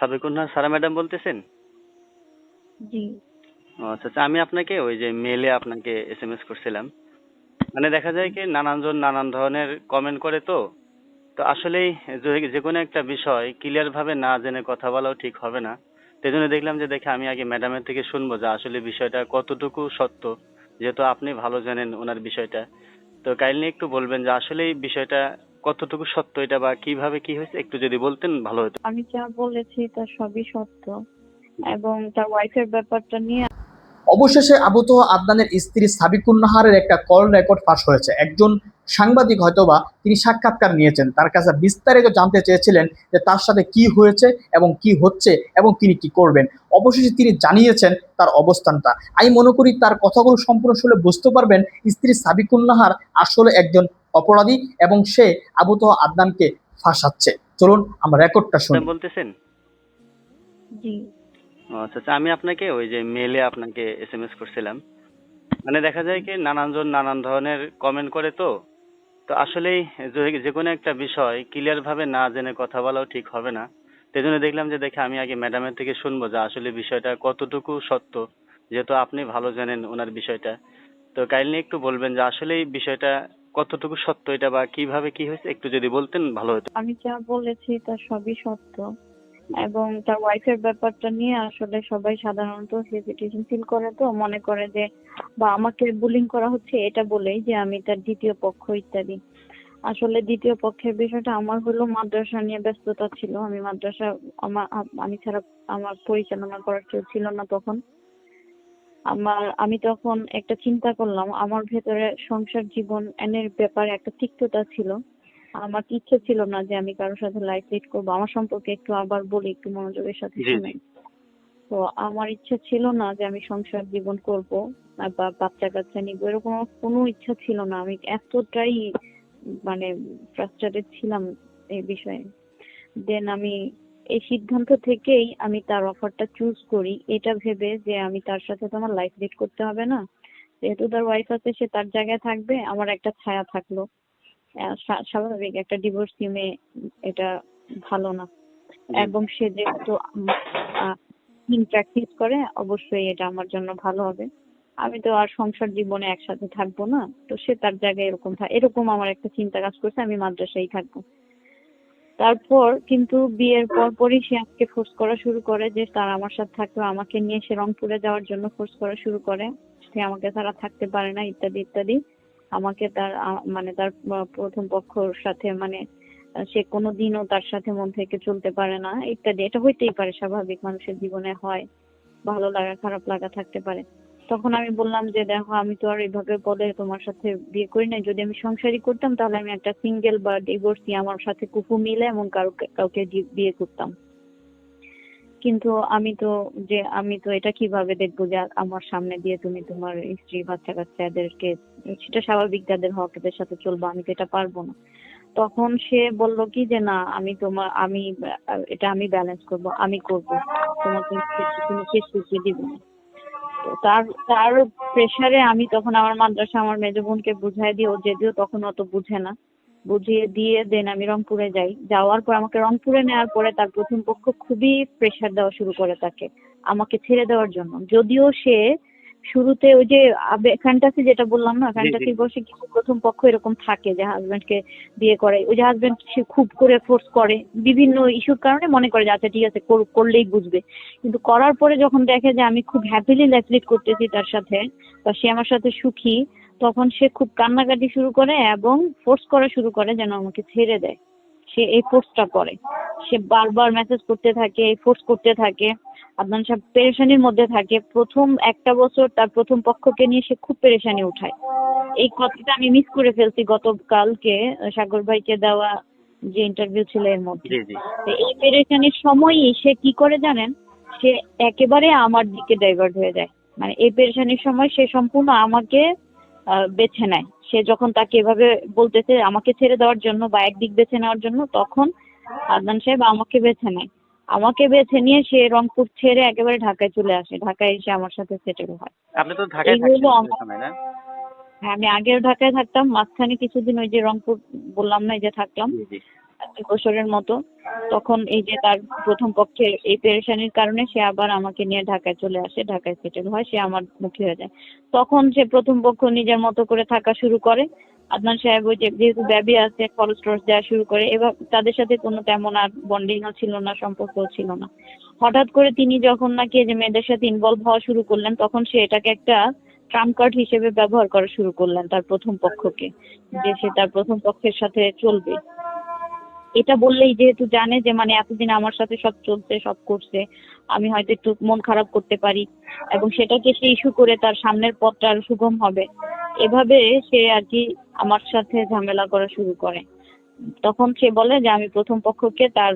সাবিকুন্না সারা madam বলতেছেন? জি। আচ্ছা আচ্ছা আমি আপনাকে ওই যে মেলে আপনাকে এস এম এস করছিলাম। মানে দেখা যায় কি নানানজন নানান ধরনের কমেন্ট করে তো। তো আসলেই যে- যে কোনো একটা বিষয় ক্লিয়ার ভাবে না জেনে কথা বলাও ঠিক হবে না। সেই জন্য দেখলাম যে দেখে আমি আগে ম্যাডামের থেকে শুনব যে আসলে বিষয়টা কতটুকু সত্য যেহেতু আপনি ভালো জানেন ওনার বিষয়টা। তো কাইন্ডলি একটু বলবেন যে আসলে এই বিষয়টা কতটুকু সত্য এটা বা কীভাবে কি হয়েছে? একটু যদি বলতেন ভালো হতো। আমি যা বলেছি তা সবই সত্য। এবং তার ওয়াইফের ব্যাপারটা নিয়ে অবশেষে আবুত আদনানের স্ত্রী সাবিকুন নাহারের একটা কল রেকর্ড ফাঁস হয়েছে। একজন সাংবাদিক হয়তোবা তিনি সাক্ষাৎকার নিয়েছেন। তার কাছে বিস্তারিত জানতে চেয়েছিলেন যে তার সাথে কি হয়েছে এবং কি হচ্ছে এবং তিনি কি করবেন। অবশেষে তিনি জানিয়েছেন তার অবস্থানটা। আমি মনে করি তার কথাগুলো সম্পূর্ণ শুনে বুঝতে পারবেন স্ত্রী সাবিকুন নাহার আসলে একজন অপরাধী এবং সে আবুত আদনানকে ফাঁসাচ্ছে। চলুন আমরা রেকর্ডটা শুনি। বলতেছেন? জি। আচ্ছা আচ্ছা আমি আপনাকে ওই যে মেলে আপনাকে এস এম এস করছিলাম। মানে দেখা যায় কি নানানজন নানান ধরনের কমেন্ট করে তো তো আসলেই যে- কোনো একটা বিষয় ক্লিয়ার ভাবে না জেনে কথা বলাও ঠিক হবে না। সেই জন্য দেখলাম যে, দেখে আমি আগে ম্যাডামের থেকে শুনব যে, আসলে বিষয়টা কতটুকু সত্য, যেহেতু আপনি ভালো জানেন ওনার বিষয়টা। তো কাইন্ডলি একটু বলবেন যে আসলে এই বিষয়টা কতটুকু সত্য এটা বা কীভাবে কি হয়েছে? একটু যদি বলতেন ভালো হতো। আমি যা বলেছি তা সবই সত্য। এবং তার ওয়াইফের ব্যাপারটা নিয়ে আসলে সবাই সাধারণত হেজিটেশন ফিল করে তো, মনে করে যে, বা আমাকে বুলিং করা হচ্ছে এটা বলেই যে আমি তার দ্বিতীয় পক্ষ, ইত্যাদি। আসলে দ্বিতীয় পক্ষের বিষয়টা আমার হলো মাদ্রাসা নিয়ে ব্যস্ততা ছিল। আমি মাদ্রাসা, আমার, আমি ছাড়া আমার পরিচালনা করার কেউ ছিল না তখন। আমার, আমি তখন একটা চিন্তা করলাম, আমার ভেতরে সংসার জীবন এনের ব্যাপারে একটা তিক্ততা ছিল। আমার ইচ্ছে ছিল না যে আমি কারোর সাথে লাইফ লিড করব। আমার সম্পর্কে একটু আবার বলি একটু মনোযোগের সাথে শুনে তো আমার ইচ্ছে ছিল না যে আমি সংসার জীবন করব বা বাচ্চা কাচ্চা নিব এরকম কোনো ইচ্ছা ছিল না। আমি এতটাই মানে ফ্রাস্ট্রেটেড ছিলাম এই বিষয়ে। দেন আমি এই সিদ্ধান্ত থেকেই আমি তার অফারটা চুজ করি। এটা ভেবে যে আমি তার সাথে তো আমার লাইফ লিড করতে হবে না। যেহেতু তার ওয়াইফ আছে সে তার জায়গায় থাকবে আমার একটা ছায়া থাকল। স্বাভাবিক একটা ডিভোর্সি মেয়ে এটা ভালো না। এবং সে যেহেতু প্র্যাকটিস করে অবশ্যই এটা আমার জন্য ভালো হবে। আমি তো আর সংসার জীবনে একসাথে থাকব না তো সে তার জায়গায় এরকম এরকম আমার একটা চিন্তা কাজ করছে আমি মাদ্রাসায় থাকব। তারপর কিন্তু বিয়ের পর পরই সে আমাকে ফোর্স করা শুরু করে যে তার আমার সাথে থাকবে আমাকে নিয়ে সে রংপুরে যাওয়ার জন্য ফোর্স করা শুরু করে। সে আমাকে ছাড়া থাকতে পারে না ইত্যাদি ইত্যাদি। আমাকে তার মানে তার প্রথম পক্ষর সাথে মানে সে কোনোদিনও তার সাথে মন থেকে চলতে পারে না, ইত্যাদি। এটা হইতেই পারে, স্বাভাবিক মানুষের জীবনে হয়, ভালো লাগা, খারাপ লাগা থাকতে পারে। তখন আমি বললাম যে, দেখো, আমি তো আর এইভাবে বলে তোমার সাথে বিয়ে করি না যদি আমি সংসারই করতাম, তাহলে আমি একটা সিঙ্গেল বা ডিভোর্সি আমার সাথে কুকু মিলে এমন কাউকে কাউকে বিয়ে করতাম। কিন্তু আমি তো যে, আমি তো এটা কীভাবে দেখব যে, আমার সামনে দিয়ে তুমি তোমার স্ত্রী বাচ্চা কাচ্চা এদেরকে সেটা স্বাভাবিক যাদের হক, এদের সাথে চলবো, আমি তো এটা পারব না। তখন সে বলল কি যে, না, আমি তোমার, আমি, এটা আমি ব্যালেন্স করব, আমি করব। তোমাকে তুমি শেষ শিখিয়ে দিব তার তার প্রেসারে আমি তখন আমার মাদ্রাসা, আমার মেজ বোনকে বুঝাই দিই, ও যদিও তখন অত বুঝে না। বুঝিয়ে দিয়ে দেন আমি রংপুরে যাই। যাওয়ার পর আমাকে রংপুরে নেওয়ার পরে তার প্রথম পক্ষ খুবই প্রেসার দেওয়া শুরু করে তাকে আমাকে ছেড়ে দেওয়ার জন্য। যদিও সে শুরুতে ওই যে ফ্যান্টাসি যেটা বললাম না ফ্যান্টাসি বসে কিছু প্রথম পক্ষ এরকম থাকে যে হাজবেন্ডকে বিয়ে করে। ওই যে হাজবেন্ড সে খুব করে ফোর্স করে বিভিন্ন ইস্যুর কারণে মনে করে যে আচ্ছা ঠিক আছে কর- করলেই বুঝবে। কিন্তু করার পরে যখন দেখে যে আমি খুব হ্যাপিলি লাইফ লিড করতেছি তার সাথে বা সে আমার সাথে সুখী তখন সে খুব কান্নাকাটি শুরু করে এবং ফোর্স করা শুরু করে যেন আমাকে ছেড়ে দেয়। সে এই ফোর্সটা করে। সে বারবার মেসেজ করতে থাকে ফোর্স করতে থাকে আদনান সাহেব পেরেশানির মধ্যে থাকে। প্রথম একটা বছর তার প্রথম পক্ষকে নিয়ে সে খুব পেরেশানি উঠায়। এই কথাটা আমি মিস করে ফেলছি গতকালকে সাগর ভাইকে দেওয়া যে ইন্টারভিউ ছিল এর মধ্যে। এই পেরেশানির সময়ই সে কি করে জানেন? সে একেবারে আমার দিকে ডাইভার্ট হয়ে যায়। মানে এই পেরেশানির সময় সে সম্পূর্ণ আমাকে বেছে নেয়। সে যখন তাকে এভাবে বলতেছে আমাকে ছেড়ে দেওয়ার জন্য বা একদিক বেছে নেওয়ার জন্য তখন আদনান সাহেব আমাকে বেছে নেয়। আমাকে বেছে নিয়ে সে রংপুর ছেড়ে একেবারে ঢাকায় চলে আসে। ঢাকায় এসে আমার সাথে সেটেল হয়। আপনি তো ঢাকায় হ্যাঁ আমি আগেও ঢাকায় থাকতাম। মাঝখানে কিছুদিন ওই যে রংপুর বললাম না এই যে থাকলাম। বছরের মতো। তখন এই যে তার প্রথম পক্ষের এই পেরেশানির কারণে সে আবার আমাকে নিয়ে ঢাকায় চলে আসে, ঢাকায় সেটেল হয়, সে আমার মুখী হয়ে যায়। তখন সে প্রথম পক্ষ নিজের মতো করে থাকা শুরু করে। আদনান সাহেব ওই যেহেতু ব্যাবি আছে খরচ টরচ দেওয়া শুরু করে, এবার তাদের সাথে কোনো তেমন আর বন্ডিংও ছিল না, সম্পর্কও ছিল না। হঠাৎ করে তিনি যখন নাকি যে মেয়েদের সাথে ইনভলভ হওয়া শুরু করলেন, তখন সে এটাকে একটা ট্রাম্প কার্ড হিসেবে ব্যবহার করা শুরু করলেন তার প্রথম পক্ষকে, যে সে তার প্রথম পক্ষের সাথে চলবে। এটা বললেই যেহেতু জানে যে মানে এতদিন আমার সাথে সব চলছে, সব করছে, আমি হয়তো একটু মন খারাপ করতে পারি। এবং সেটাকে সে ইস্যু করে তার সামনের পথটা আরও সুগম হবে। এভাবে সে আর কি আমার সাথে ঝামেলা করা শুরু করে। তখন সে বলে যে, আমি প্রথম পক্ষকে তার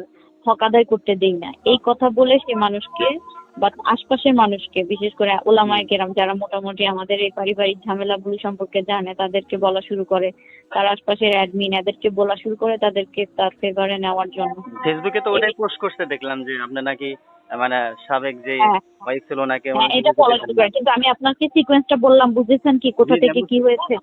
হক আদায় করতে দিই না। এই কথা বলে সে মানুষকে বা আশপাশের মানুষকে বিশেষ করে ওলামায় কেরাম যারা মোটামুটি আমাদের এই পারিবারিক ঝামেলাগুলি সম্পর্কে জানে তাদেরকে বলা শুরু করে। তার আশপাশের অ্যাডমিন এদেরকে বলা শুরু করে তাদেরকে তার ফেভারে নেওয়ার জন্য। ফেসবুকে তো ওটাই পোস্ট করতে দেখলাম যে আপনার নাকি মানে সাবেক যে হ্যাঁ। ওয়াইফ ছিল নাকি হ্যাঁ এটা বলা শুরু করে। কিন্তু আমি আপনাকে সিকোয়েন্সটা বললাম বুঝেছেন কি? কোথা থেকে কি হয়েছে?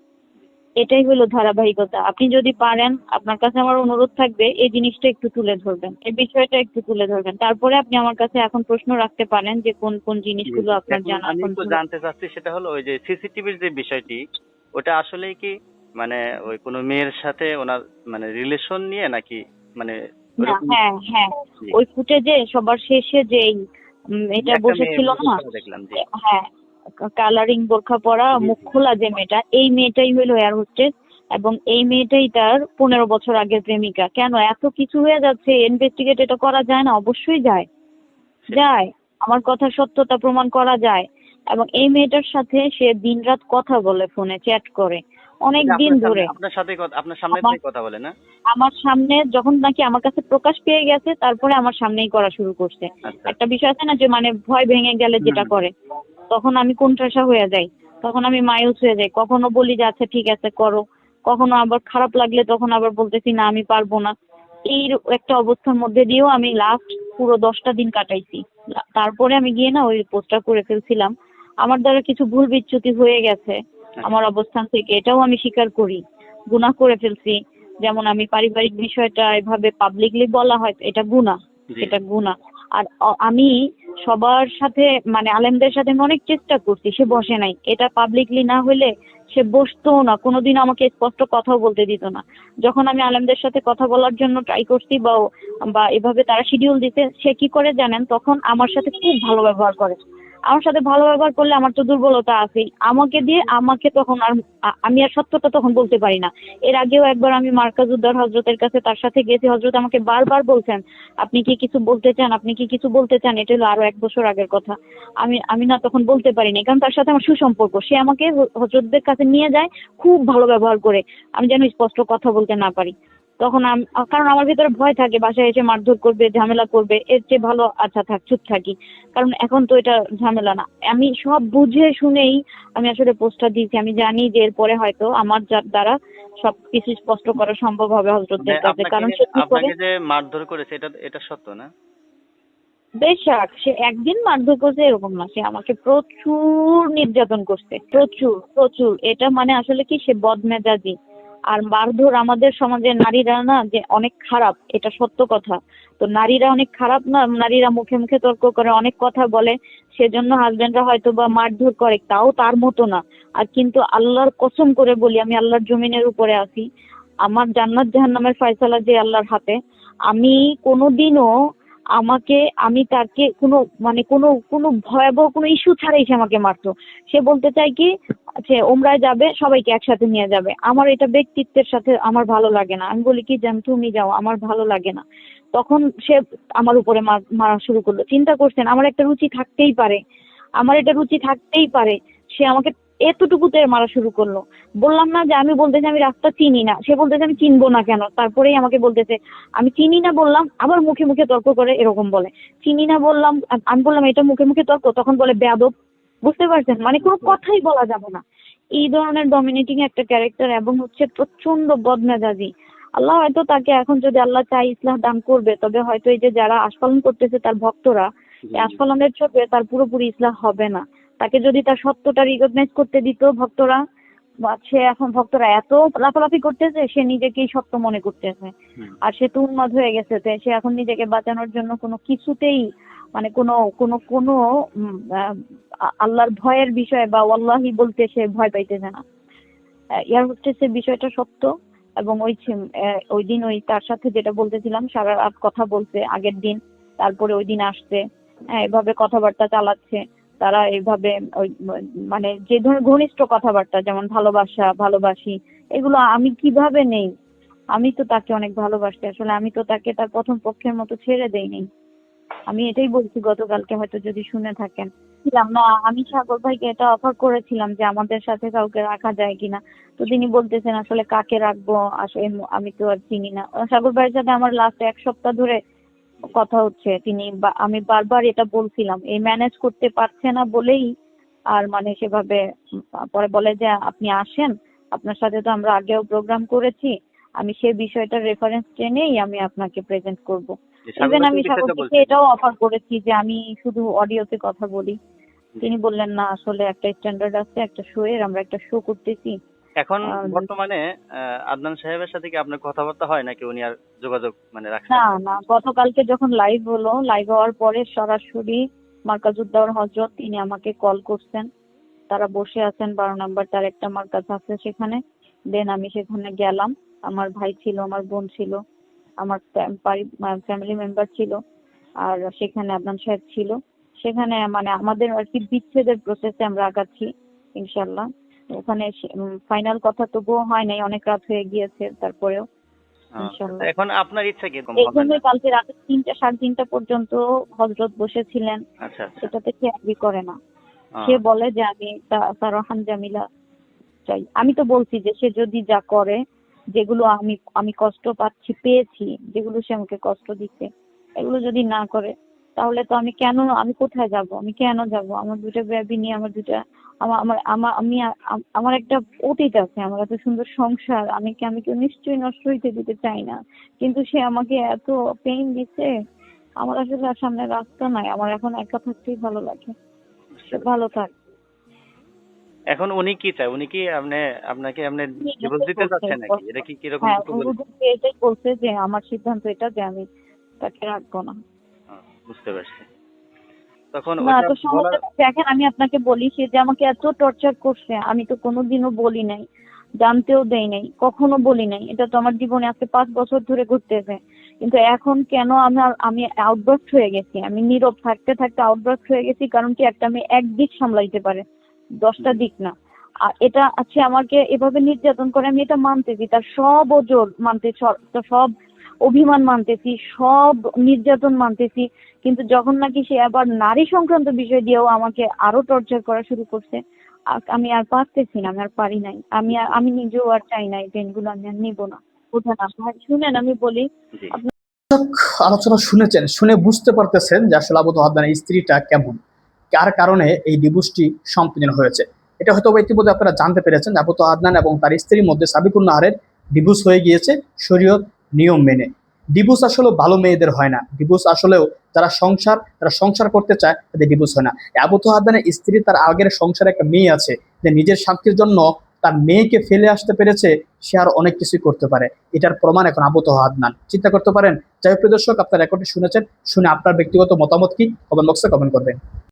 এটাই হলো ধারাবাহিকতা। আপনি যদি পারেন আপনার কাছে আমার অনুরোধ থাকবে এই জিনিসটা একটু তুলে ধরবেন। এই বিষয়টা একটু তুলে ধরবেন। তারপরে আপনি আমার কাছে এখন প্রশ্ন রাখতে পারেন যে কোন কোন জিনিসগুলো আপনার জানা আমি জানতে চাচ্ছি সেটা হলো ওই যে সিসিটিভির যে বিষয়টি ওটা আসলেই কি মানে ওই কোনো মেয়ের সাথে ওনার মানে রিলেশন নিয়ে নাকি মানে হ্যাঁ হ্যাঁ। ওই ফুটেজে সবার শেষে যেই এটা বসেছিল না হ্যাঁ কালারিং বোরখা পরা মুখ খোলা যে মেয়েটা এই মেয়েটাই হলো এয়ার হোস্টেস এবং এই মেয়েটাই তার পনেরো বছর আগের প্রেমিকা। কেন? এত কিছু হয়ে যাচ্ছে ইনভেস্টিগেট এটা করা যায় না অবশ্যই যায়। যায়। আমার কথার সত্যতা প্রমাণ করা যায়। এবং এই মেয়েটার সাথে সে দিনরাত কথা বলে ফোনে চ্যাট করে। অনেক দিন ধরে। আপনার সাথে আপনার সামনে কথা বলে না? আমার সামনে যখন নাকি আমার কাছে প্রকাশ পেয়ে গেছে তারপরে আমার সামনেই করা শুরু করছে। আচ্ছা। একটা বিষয় আছে না যে মানে ভয় ভেঙে গেলে যেটা করে। তখন আমি কোণঠাসা হয়ে যাই তখন আমি মায়ুস হয়ে যাই। কখনো বলি যে আচ্ছা ঠিক আছে করো। কখনো আবার খারাপ লাগলে তখন আবার বলতেছি না আমি পারব না। এই একটা অবস্থার মধ্যে দিয়েও আমি লাস্ট পুরো দশটা দিন কাটাইছি। তারপরে আমি গিয়ে না ওই পোস্টটা করে ফেলছিলাম। আমার দ্বারা কিছু ভুল বিচ্যুতি হয়ে গেছে আমার অবস্থান থেকে। এটাও আমি স্বীকার করি। গুনাহ করে ফেলছি। যেমন আমি পারিবারিক বিষয়টা এভাবে পাবলিকলি বলা হয় এটা গুনাহ। এটা গুনাহ। আর আমি সবার সাথে মানে আলেমদের সাথে আমি অনেক চেষ্টা করছি, সে বসে নাই। এটা পাবলিকলি না হলে সে বসতো না কোনোদিন আমাকে স্পষ্ট কথাও বলতে দিত না। যখন আমি আলেমদের সাথে কথা বলার জন্য ট্রাই করছি বা বা এভাবে তারা শিডিউল দিতে সে কি করে জানেন? তখন আমার সাথে খুব ভালো ব্যবহার করে। আমার সাথে ভালো ব্যবহার করলে আমার তো দুর্বলতা আছেই। আমাকে দিয়ে আমাকে তখন আর আমি আর সত্যটা তখন বলতে পারি না। এর আগেও একবার আমি মার্কাজুদ্দার হজরতের কাছে তার সাথে গেছি। হজরত আমাকে বারবার বলছেন, আপনি কি কিছু বলতে চান? আপনি কি কিছু বলতে চান? এটা হলো আরও এক বছর আগের কথা। আমি আমি না তখন বলতে পারিনি কারণ তার সাথে আমার সুসম্পর্ক। সে আমাকে হজরতদের কাছে নিয়ে যায়, খুব ভালো ব্যবহার করে। আমি যেন স্পষ্ট কথা বলতে না পারি। তখন আম- কারণ আমার ভিতরে ভয় থাকে বাসায় এসে মারধর করবে ঝামেলা করবে এর চেয়ে ভালো আচ্ছা থাক চুপ থাকি। কারণ এখন তো এটা ঝামেলা না। আমি সব বুঝে শুনেই আমি আসলে পোস্টটা দিয়েছি। আমি জানি যে এরপরে হয়তো আমার যার দ্বারা সব কিছু স্পষ্ট করা সম্ভব হবে হজরতদের মানে কাছে। কারণ আপনাকে যে মারধর করেছে এটা এটা সত্য না? বেশাক সে একদিন মারধর করছে এরকম না। সে আমাকে প্রচুর নির্যাতন করছে। প্রচুর প্রচুর। এটা মানে আসলে কি? সে বদমেজাজি। আর মারধর আমাদের সমাজের নারীরা না যে অনেক খারাপ, এটা সত্য কথা। তো নারীরা অনেক খারাপ না, নারীরা মুখে মুখে তর্ক করে, অনেক কথা বলে, সেজন্য হাজবেন্ডরা হয়তো বা মারধর করে, তাও তার মতো না। আর কিন্তু আল্লাহর কসম করে বলি, আমি আল্লাহর জমিনের উপরে আছি। আমার জান্নাত জাহান্নামের ফয়সালা যে আল্লাহর হাতে, আমি কোনোদিনও আমাকে, আমি তাকে কোনো মানে কোনো কোনো ভয়াবহ কোনো ইস্যু ছাড়াই সে আমাকে মারতো। সে বলতে চায় কি, যে ওমরায় যাবে, সবাইকে একসাথে নিয়ে যাবে। আমার এটা ব্যক্তিত্বের সাথে আমার ভালো লাগে না। আমি বলি কি যেন তুমি যাও, আমার ভালো লাগে না। তখন সে আমার উপরে মারা শুরু করল। চিন্তা করছেন, আমার একটা রুচি থাকতেই পারে। আমার এটা রুচি থাকতেই পারে। সে আমাকে এতটুকুতে মারা শুরু করল। বললাম না যে আমি বলতেছি আমি রাস্তা চিনি না। সে বলতেছে আমি চিনবো না কেন? তারপরেই আমাকে বলতেছে আমি চিনি না বললাম আবার মুখে মুখে তর্ক করে এরকম বলে। চিনি না বললাম আমি বললাম এটা মুখে মুখে তর্ক তখন বলে বেয়াদব। বুঝতে পারছেন? মানে কোনো কথাই বলা যাবে না। এই ধরনের ডমিনেটিং একটা ক্যারেক্টার এবং হচ্ছে প্রচণ্ড বদমেজাজি। আল্লাহ হয়তো তাকে এখন যদি আল্লাহ চাই ইসলাম দান করবে তবে হয়তো এই যে যারা আস্ফালন করতেছে তার ভক্তরা আস্ফালনের চোখে তার পুরোপুরি ইসলাম হবে না। তাকে যদি তার সত্যটা রিকগনাইজ করতে দিত ভক্তরা সে এখন ভক্তরা এত লাফালাফি করতেছে সে নিজেকেই সত্য মনে করতেছে। আর সে তো উন্মাদ হয়ে গেছে সে এখন নিজেকে বাঁচানোর জন্য কোনো কিছুতেই মানে কোনো কোনো কোনো আল্লাহর ভয়ের বিষয় বা ওয়াল্লাহি বলতে সে ভয় পাইতেছে না। ইয়ার হচ্ছে সে বিষয়টা সত্য এবং ওই ওই দিন ওই তার সাথে যেটা বলতেছিলাম সারা রাত কথা বলছে আগের দিন তারপরে ওই দিন আসছে হ্যাঁ এভাবে কথাবার্তা চালাচ্ছে। তারা এইভাবে ওই মানে যে ধরনের ঘনিষ্ঠ কথাবার্তা, যেমন ভালোবাসা, ভালোবাসি, এগুলো আমি কীভাবে নেই? আমি তো তাকে অনেক ভালোবাসি। আসলে আমি তো তাকে তার প্রথম পক্ষের মতো ছেড়ে দেইনি। আমি এটাই বলছি, গতকালকে হয়তো যদি শুনে থাকেন। না, আমি সাগর ভাইকে এটা অফার করেছিলাম যে আমাদের সাথে কাউকে রাখা যায় কিনা। তো তিনি বলতেছেন, আসলে কাকে রাখব? আসলে আমি তো আর চিনি না। সাগর ভাইয়ের সাথে আমার লাস্ট এক সপ্তাহ ধরে কথা হচ্ছে। তিনি আমি বারবার এটা বলছিলাম। এই ম্যানেজ করতে পারছে না বলেই আর মানে সেভাবে পরে বলে যে আপনি আসেন। আপনার সাথে তো আমরা আগেও প্রোগ্রাম করেছি। আমি সেই বিষয়টার রেফারেন্স টেনেই আমি আপনাকে প্রেজেন্ট করব। ইভেন আমি সাগরকে এটাও অফার করেছি যে আমি শুধু অডিওতে কথা বলি। তিনি বললেন না আসলে একটা স্ট্যান্ডার্ড আছে একটা শো এর আমরা একটা শো করতেছি। এখন বর্তমানে আদনান সাহেবের সাথে কি আপনার কথাবার্তা হয় নাকি উনি আর যোগাযোগ মানে রাখছেন না না গতকালকে যখন লাইভ হলো লাইভ হওয়ার পরে সরাসরি মার্কাজুদ্দৌর হজরত তিনি আমাকে কল করছেন। তারা বসে আছেন বারো নাম্বার তার একটা মার্কাজ আছে সেখানে। দেন আমি সেখানে গেলাম। আমার ভাই ছিল আমার বোন ছিল আমার ফ্যামিলি মেম্বার ছিল আর সেখানে আদনান সাহেব ছিল। সেখানে মানে আমাদের আর কি বিচ্ছেদের প্রসেসে আমরা আগাচ্ছি ইনশাল্লাহ ওখানে ফাইনাল কথা তবুও হয় নাই অনেক রাত হয়ে গিয়েছে তারপরেও এখন আপনার ইচ্ছা এই হবে? কালকে রাতে তিনটা সাড়ে তিনটা পর্যন্ত হজরত বসেছিলেন। আচ্ছা আচ্ছা। সেটাতে সে অ্যাগ্রি করে না। সে বলে যে আমি সারাহান জামিলা চাই। আমি তো বলছি যে সে যদি যা করে যেগুলো আমি আমি কষ্ট পাচ্ছি পেয়েছি যেগুলো সে আমাকে কষ্ট দিচ্ছে এগুলো যদি না করে তাহলে তো আমি কেন আমি কোথায় যাব? আমি কেন যাব? আমার দুটো বেবি নিয়ে আমার দুটা আমার আমার আমার আমি আমার একটা অতীত আছে আমার এত সুন্দর সংসার আমি কি আমি কেউ নিশ্চয়ই নষ্ট হইতে দিতে চাই না। কিন্তু সে আমাকে এত পেইন দিচ্ছে আমার আসলে আর সামনে রাস্তা নাই আমার এখন একা থাকতেই ভালো লাগে। সে ভালো থাক। এখন উনি কি চায়? উনি কি আপনি আপনাকে আপনি ডিভোর্স দিতে চাচ্ছেন নাকি? এটা কি কীরকম হ্যাঁ বলুন? এটাই বলছে যে আমার সিদ্ধান্ত এটা যে আমি তাকে রাখব না। বুঝতে পারছি। তখন দেখেন আমি আপনাকে বলি সে যে আমাকে এত টর্চার করছে আমি তো কোনোদিনও বলি নাই জানতেও দেই নাই কখনো বলি নাই। এটা তো আমার জীবনে আজকে পাঁচ বছর ধরে ঘটতেছে। কিন্তু এখন কেন আমার আমি আউটবার্স্ট হয়ে গেছি? আমি নীরব থাকতে থাকতে আউটবার্স্ট হয়ে গেছি কারণ কি একটা আমি এক দিক সামলাইতে পারে দশটা দিক না। আর এটা আছে আমাকে এভাবে নির্যাতন করে আমি এটা মানতেছি তার সব ওজোর মানতে সব অভিমান মানতেছি সব নির্যাতন মানতেছি কিন্তু যখন নাকি সে আবার নারী সংক্রান্ত বিষয় দিয়েও আমাকে আরও টর্চার করা শুরু করছে আমি আর পারতেছি না আমি আর পারি নাই। আমি আর আমি নিজেও আর চাই না এই পেনগুলো আমি আর নিবো না। আপনার শুনেন আমি বলি আলোচনা শুনেছেন শুনে বুঝতে পারতেছেন যে আসলে আবু স্ত্রীটা কেমন কার কারণে এই ডিভোর্সটি সম্পন্ন হয়েছে। এটা হয়তো ইতিমধ্যে আপনারা জানতে পেরেছেন যে আবু আদনান এবং তার স্ত্রীর মধ্যে সাবিকুন নাহারের ডিভোর্স হয়ে গিয়েছে শরীয়ত নিয়ম মেনে। ডিভোর্স আসলে ভালো মেয়েদের হয় না। ডিভোর্স আসলেও যারা সংসার তারা সংসার করতে চায়, তাদের ডিভোর্স হয় না। আবু আদনানের স্ত্রী তার আগের সংসারে একটা মেয়ে আছে, যে নিজের শান্তির জন্য তার মেয়েকে ফেলে আসতে পেরেছে, সে আর অনেক কিছুই করতে পারে। এটার প্রমাণ এখন আবু আদনান চিন্তা করতে পারেন? যাই হোক দর্শক, আপনার রেকর্ডটি শুনেছেন। শুনে আপনার ব্যক্তিগত মতামত কি? কমেন্ট বক্সে কমেন্ট করবেন।